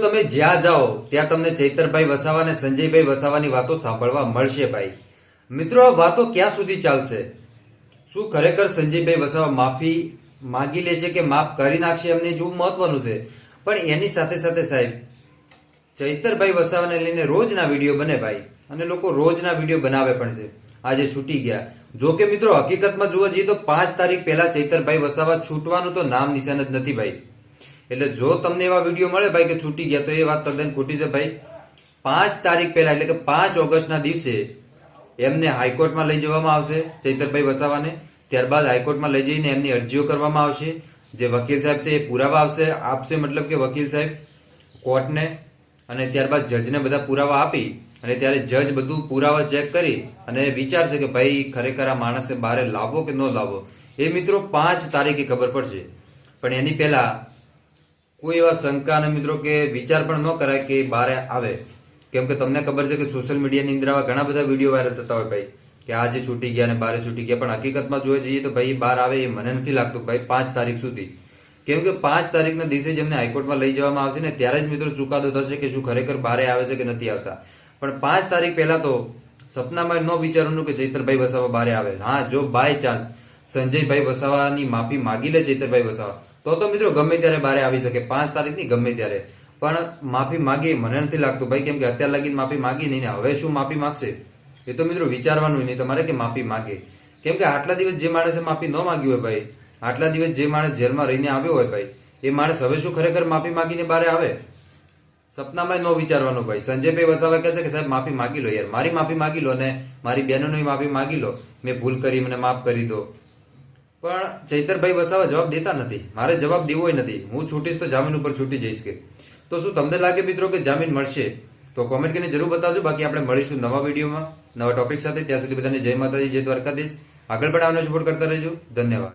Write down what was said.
તમે જ્યાં જાઓ, ત્યાં તમને ચૈતરભાઈ વસાવા અને સંજયભાઈ વસાવાની વાતો સાંભળવા મળશે ભાઈ. મિત્રો, આ વાતો ક્યાં સુધી ચાલશે? શું ખરેખર સંજયભાઈ વસાવા માફી માંગી લેશે કે માફ કરી નાખશે? એમને જોવું મહત્વનું છે. પણ એની સાથે સાથે સાહેબ, ચૈતરભાઈ વસાવાને લઈને રોજના વીડિયો બને ભાઈ. અને લોકો રોજના વીડિયો બનાવે પણ છે. આજે છૂટી ગયા. જો કે મિત્રો, હકીકતમાં જોવા જઈએ તો પાંચ તારીખ પહેલા ચૈતરભાઈ વસાવા છૂટવાનું તો નામ નિશાન જ નથી ભાઈ. એટલે જો તમને એવા વીડિયો મળે ભાઈ કે છૂટી ગયા, તો એ વાત તદ્દન ખોટી છે ભાઈ. પાંચ તારીખ પહેલા, એટલે કે પાંચ ઓગસ્ટના દિવસે એમને હાઈકોર્ટમાં લઈ જવામાં આવશે ચૈતરભાઈ વસાવાને. ત્યારબાદ હાઈકોર્ટમાં લઈ જઈને એમની અરજીઓ કરવામાં આવશે. જે વકીલ સાહેબ છે એ પુરાવા આવશે આપશે મતલબ કે વકીલ સાહેબ કોર્ટને અને ત્યારબાદ જજને બધા પુરાવા આપી અને ત્યારે જજ બધું પુરાવા ચેક કરી અને વિચારશે કે ભાઈ ખરેખર આ માણસને બહાર લાવવો કે ન લાવવો એ મિત્રો પાંચ તારીખે ખબર પડશે. પણ એની પહેલા કોઈ એવા શંકા અને મિત્રો કે વિચાર પણ ન કરાય કે બહાર આવે. કેમ કે તમને ખબર છે કે સોશિયલ મીડિયાની અંદર આવા ઘણા બધા વીડિયો વાયરલ થતા હોય ભાઈ. કે આજે છૂટી ગયા અને બારે છૂટી ગયા, પણ હકીકતમાં જોવા જઈએ તો ભાઈ બહાર આવે એ મને નથી લાગતું ભાઈ પાંચ તારીખ સુધી. કેમ કે પાંચ તારીખના દિવસે જેમને હાઈકોર્ટમાં લઈ જવામાં આવશે ને ત્યારે જ મિત્રો ચુકાદો થશે કે શું ખરેખર બારે આવે છે કે નથી આવતા. પણ પાંચ તારીખ પહેલા તો સપનામાં ન વિચારવાનું કે ચૈતરભાઈ વસાવા બારે આવે. હા, જો બાય ચાન્સ સંજયભાઈ વસાવાની માફી માગી લે ચૈતરભાઈ વસાવા. તો તો મિત્રો ગમે ત્યારે બારે આવી શકે, પાંચ તારીખની ગમે ત્યારે. પણ માફી માગી, મને નથી લાગતું. ભાઈ, કેમ કે અત્યાર લાગીને માફી માગી નહીં હવે શું માફી માગશે? એ તો મિત્રો વિચારવાનું નહીં તમારે કે માફી માગે. કેમ કે આટલા દિવસ જે માણસે માફી ન માગી હોય ભાઈ, આટલા દિવસ જે માણસ જેલમાં રહીને આવ્યો હોય ભાઈ, એ માણસ હવે શું ખરેખર માફી માગીને બારે આવે? સપનામાં ન વિચારવાનું ભાઈ. સંજયભાઈ વસાવા કહે છે કે, સાહેબ, માફી માગી લો યાર. મારી માફી માગી લો અને મારી બહેનોની માફી માગી લો. મેં ભૂલ કરી, મને માફ કરી દો. પણ ચૈતરભાઈ વસાવા જવાબ દેતા નથી. મારે જવાબ દેવો નથી. હું છૂટીશ તો જામીન ઉપર છૂટી જઈશ કે. તો શું તમને લાગે મિત્રો કે જામીન મળશે? તો કોમેન્ટ કરીને જરૂર બતાવજો. બાકી આપણે મળીશું નવા વિડીયોમાં, નવા ટોપિક સાથે. ત્યાં સુધી બધાને જય માતાજી, જય દ્વારકાધીશ. આગળ પણ આવનો સપોર્ટ કરતા રહેજો. ધન્યવાદ.